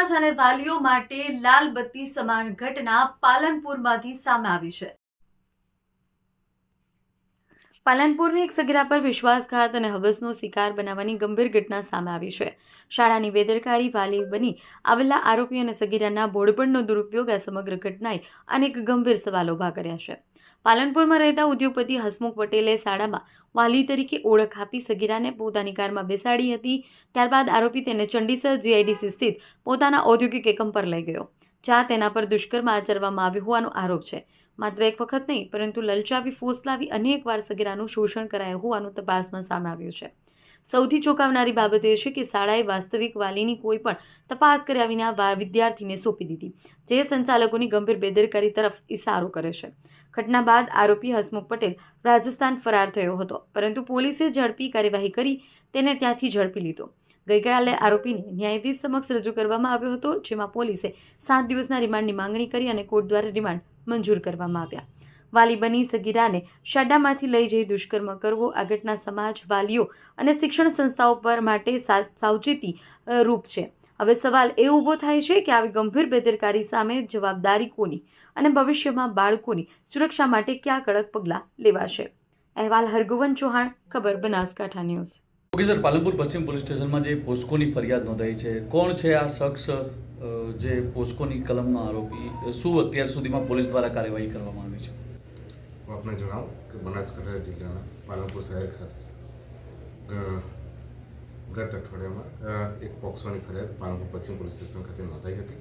સમાજ અને વાલીઓ માટે લાલ બત્તી સમાન ઘટના પાલનપુરમાંથી સામે આવી છે. પાલનપુરની એક સગીરા પર વિશ્વાસઘાત અને હવસનો શિકાર બનાવવાની ગંભીર ઘટના સામે આવી છે. શાળાની બેદરકારી વાલી બની આવેલા આરોપી અને સગીરાના ભોળપણનો દુરુપયોગ આ સમગ્ર ઘટનાએ અનેક ગંભીર સવાલો ઊભા કર્યા છે. પાલનપુરમાં રહેતા ઉદ્યોગપતિ હસમુખ પટેલે શાળામાં વાલી તરીકે ઓળખ આપી સગીરાને પોતાની કારમાં બેસાડી હતી. ત્યારબાદ આરોપી તેને ચંડીસર જીઆઈડીસી સ્થિત પોતાના ઔદ્યોગિક એકમ પર લઈ ગયો, જ્યાં તેના પર દુષ્કર્મ આચરવામાં આવ્યું હોવાનો આરોપ છે. માત્ર એક વખત નહીં, પરંતુ લલચાવી, ફોસલાવી અનેકવાર સગીરાનું શોષણ કરાયું હોવાનું તપાસમાં સામે આવ્યું છે. સૌથી ચોંકાવનારી બાબત એ છે કે શાળાએ વાસ્તવિક વાલીની કોઈ પણ તપાસ કર્યા વિના વિદ્યાર્થીને સોંપી દીધી, જે સંચાલકોની ગંભીર બેદરકારી તરફ ઇશારો કરે છે. ઘટના બાદ આરોપી હસમુખ પટેલ રાજસ્થાન ફરાર થયો હતો, પરંતુ પોલીસે ઝડપી કાર્યવાહી કરી તેને ત્યાંથી ઝડપી લીધો. ગઈકાલે આરોપીને ન્યાયાધીશ સમક્ષ રજૂ કરવામાં આવ્યો હતો, જેમાં પોલીસે સાત દિવસના રિમાન્ડની માંગણી કરી અને કોર્ટ દ્વારા રિમાન્ડ મંજૂર કરવામાં આવ્યા. વાલી બની સગીરાને શાડામાંથી લઈ જઈ દુષ્કર્મ કરવો આ ઘટના સમાજ વાલીઓ અને શિક્ષણ સંસ્થાઓ પર માટે સાવચેતી રૂપ છે. હવે સવાલ એ ઊભો થાય છે કે આવી ગંભીર બેદરકારી સામે જવાબદારી કોની અને ભવિષ્યમાં બાળકોની સુરક્ષા માટે કયા કડક પગલાં લેવાશે? અહેવાલ હરગોવન ચૌહાણ, ખબર, Banaskantha news. Okay sir, Palanpur પશ્ચિમ પોલીસ સ્ટેશનમાં જે પોસ્કોની ફરિયાદ નોંધાઈ છે, કોણ છે આ શખ્સ જે પોસ્કોની કલમનો આરોપી શું અત્યાર સુધીમાં પોલીસ દ્વારા કાર્યવાહી કરવામાં આવી છે? આપને જણાવું કે બનાસકાંઠા જિલ્લાના પાલનપુર શહેર ખાતે ગત અઠવાડિયામાં એક પોક્સોની ફરિયાદ પાલનપુર પશ્ચિમ પોલીસ સ્ટેશન ખાતે નોંધાઈ હતી,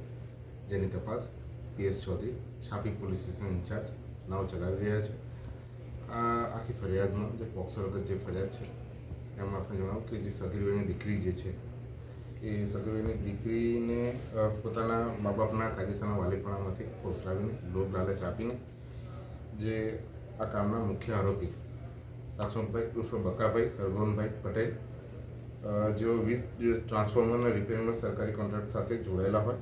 જેની તપાસ પીએસ ચૌધરી છાપી પોલીસ સ્ટેશન ઇન્ચાર્જ નાવ ચલાવી રહ્યા છે. આ આખી ફરિયાદમાં જે પોક્સો વખત જે ફરિયાદ છે, એમાં આપણે જણાવું કે જે સગીરભાઈની દીકરી જે છે, એ સગીરભાઈની દીકરીને પોતાના મા બાપના કાયદેસરના વાલીપણામાંથી પોસરાવીને લોભ લાલચ આપીને, જે આ કામના મુખ્ય આરોપી. હસમુખભાઈ ઉર્ફ બકાભાઈ હરગોનભાઈ પટેલ જેઓ વીસ ટ્રાન્સફોર્મરના રિપેરિંગનો સરકારી કોન્ટ્રાક્ટ સાથે જોડાયેલા હોય,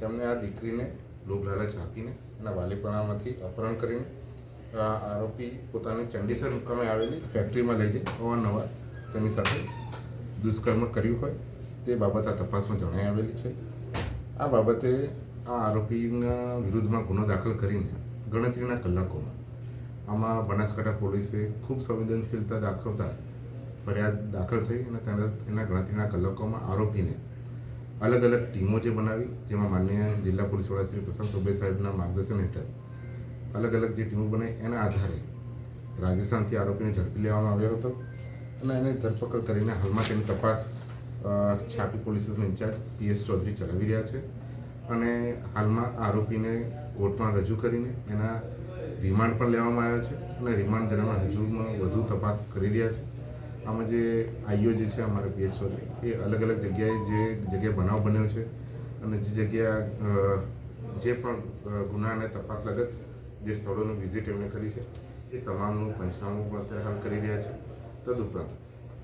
તેમને આ દીકરીને લોભલાલચ આપીને અને વાલીપણામાંથી અપહરણ કરીને આરોપી પોતાની ચંડીસર મુકામે આવેલી ફેક્ટરીમાં લઈ જઈ, અવારનવાર તેની સાથે દુષ્કર્મ કર્યું હોય, તે બાબત આ તપાસમાં જણાઈ આવેલી છે. આ બાબતે આ આરોપીના વિરુદ્ધમાં ગુનો દાખલ કરીને ગણતરીના કલાકોમાં આમાં બનાસકાંઠા પોલીસે ખૂબ સંવેદનશીલતા દાખવતા ફરિયાદ દાખલ થઈ અને તેના તેના ગણતરીના કલાકોમાં આરોપીને અલગ અલગ ટીમો જે બનાવી, જેમાં માનનીય જિલ્લા પોલીસ વડા શ્રી પ્રશાંત સુબે સાહેબના માર્ગદર્શન હેઠળ અલગ અલગ જે ટીમો બનાવી એના આધારે રાજસ્થાનથી આરોપીને ઝડપી લેવામાં આવ્યો હતો અને એને ધરપકડ કરીને હાલમાં તેની તપાસ છાપી પોલીસ ઇન્ચાર્જ પીએસ ચૌધરી ચલાવી રહ્યા છે અને હાલમાં આરોપીને કોર્ટમાં રજૂ કરીને એના રિમાન્ડ પણ લેવામાં આવ્યો છે અને રિમાન્ડ દરમિયાન હજુમાં વધુ તપાસ કરી રહ્યા છે. આમાં જે આઈઓ જે છે, અમારા પીએસ ચૌધરી એ અલગ અલગ જગ્યાએ જે જગ્યાએ બનાવ બન્યો છે અને જે જગ્યા જે પણ ગુના અને તપાસ લગત જે સ્થળોની વિઝિટ એમણે કરી છે, એ તમામનું પંચનામું પણ અત્યારે હાલ કરી રહ્યા છે. તદુપરાંત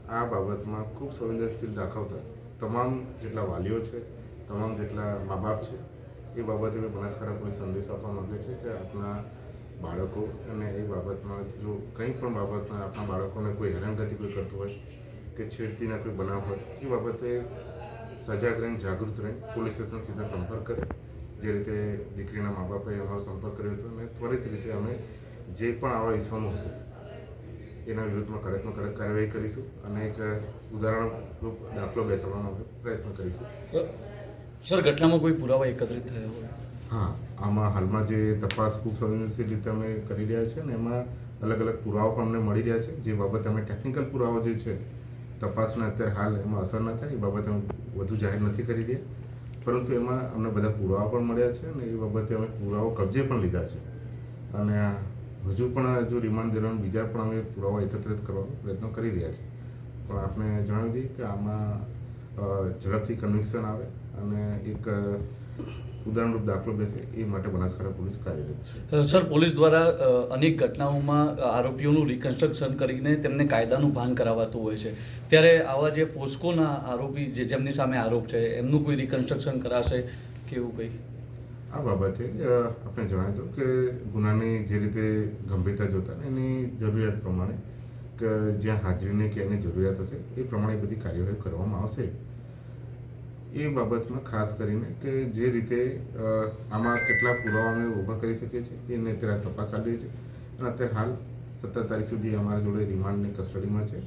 આ બાબતમાં ખૂબ સંવેદનશીલ દાખવતા તમામ જેટલા વાલીઓ છે, તમામ જેટલા મા બાપ છે, એ બાબતે બનાસકાંઠા પોલીસ સંદેશ આપવા માંગે છે કે આપણા બાળકો અને એ બાબતમાં જો કંઈ પણ બાબતમાં આપણા બાળકોને કોઈ હેરાનગતિ કોઈ કરતું હોય કે છેડતીના કોઈ બનાવ હોય, એ બાબતે સજાગ રહીને, જાગૃત રહીને પોલીસ સ્ટેશન સીધા સંપર્ક કરે. જે રીતે દીકરીના મા બાપે અમારો સંપર્ક કર્યો હતો અને ત્વરિત રીતે અમે જે પણ આવા વિષયનું હશે, એના વિરુદ્ધમાં કડકમાં કડક કાર્યવાહી કરીશું અને એક ઉદાહરણ રૂપ દાખલો બેસાડવાનો પ્રયત્ન કરીશું. સર, ઘટનામાં કોઈ પુરાવા એકત્રિત થયા હોય? હા, આમાં હાલમાં જે તપાસ ખૂબ સંવેદનશીલ રીતે અમે કરી રહ્યા છે અને એમાં અલગ અલગ પુરાવા પણ અમને મળી રહ્યા છે. જે બાબતે અમે ટેકનિકલ પુરાવા જે છે, તપાસને અત્યારે હાલ એમાં અસર ન થાય, એ બાબતે અમે વધુ જાહેર નથી કરી રહ્યા. પરંતુ એમાં અમને બધા પુરાવા પણ મળ્યા છે અને એ બાબતે અમે પુરાવો કબજે પણ લીધા છે. અને હજુ પણ જો રિમાન્ડ દરમિયાન બીજા પણ અમે પુરાવા એકત્રિત કરવાનો પ્રયત્ન કરી રહ્યા છીએ. પણ આપણે જણાવી દઈએ કે આમાં ઝડપથી કન્વિક્શન આવે અને એક ઉદાહરણરૂપ દાખલો બેસે એ માટે બનાસકાંઠા પોલીસ કાર્યરત છે. સર પોલીસ દ્વારા અનેક ઘટનાઓમાં આરોપીઓનું રિકન્સ્ટ્રક્શન કરીને તેમને કાયદાનું ભાન કરાવાતું હોય છે. ત્યારે આવા જે પોસ્કોના આરોપી જે જેમની સામે આરોપ છે એમનું કોઈ રિકન્સ્ટ્રક્શન કરાશે કે એવું કંઈ? આ બાબતે આપણે જણાવી દઉં કે ગુનાની જે રીતે ગંભીરતા જોતા એની જરૂરિયાત પ્રમાણે કે જ્યાં હાજરીને કે એની જરૂરિયાત હશે એ પ્રમાણે બધી કાર્યવાહી કરવામાં આવશે. એ બાબતમાં ખાસ કરીને કે જે રીતે આમાં કેટલા પુરાવા અમે ઊભા કરી શકીએ છીએ એને અત્યારે તપાસ ચાલી છે અને અત્યારે હાલ સત્તર તારીખ સુધી અમારા જોડે રિમાન્ડની કસ્ટડીમાં છે.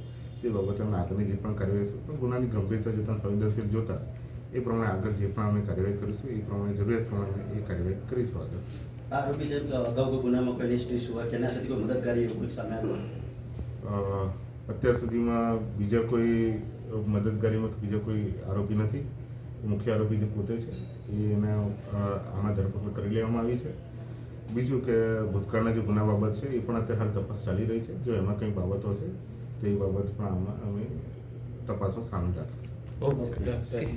તે બાબતે અમે આગળની જે પણ કાર્યવાહી પણ ગુનાની ગંભીરતા જોતા સંવેદનશીલ જોતા એ પ્રમાણે આગળ જે પણ અમે કાર્યવાહી કરીશું એ પ્રમાણે જરૂરિયાત પ્રમાણે એ કાર્યવાહી કરીશું આગળ. આરોપી સાહેબ અગાઉ કોઈ ગુનામાં કોઈ હિસ્ટ્રી હોય કે એના સાથે કોઈ મદદગારી કોઈ સામે આવ્યું અત્યાર સુધીમાં બીજા કોઈ મદદગારીમાં બીજા કોઈ આરોપી નથી? મુખ્ય આરોપી જે પોતે છે એને આમાં ધરપકડ કરી લેવામાં આવી છે. બીજું કે ભૂતકાળના જે ગુના બાબત છે, એ પણ અત્યારે હાલ તપાસ ચાલી રહી છે. જો એમાં કંઈ બાબતો હશે તો બાબત પણ આમાં અમે તપાસમાં સામેલ રાખીશું. ઓકે.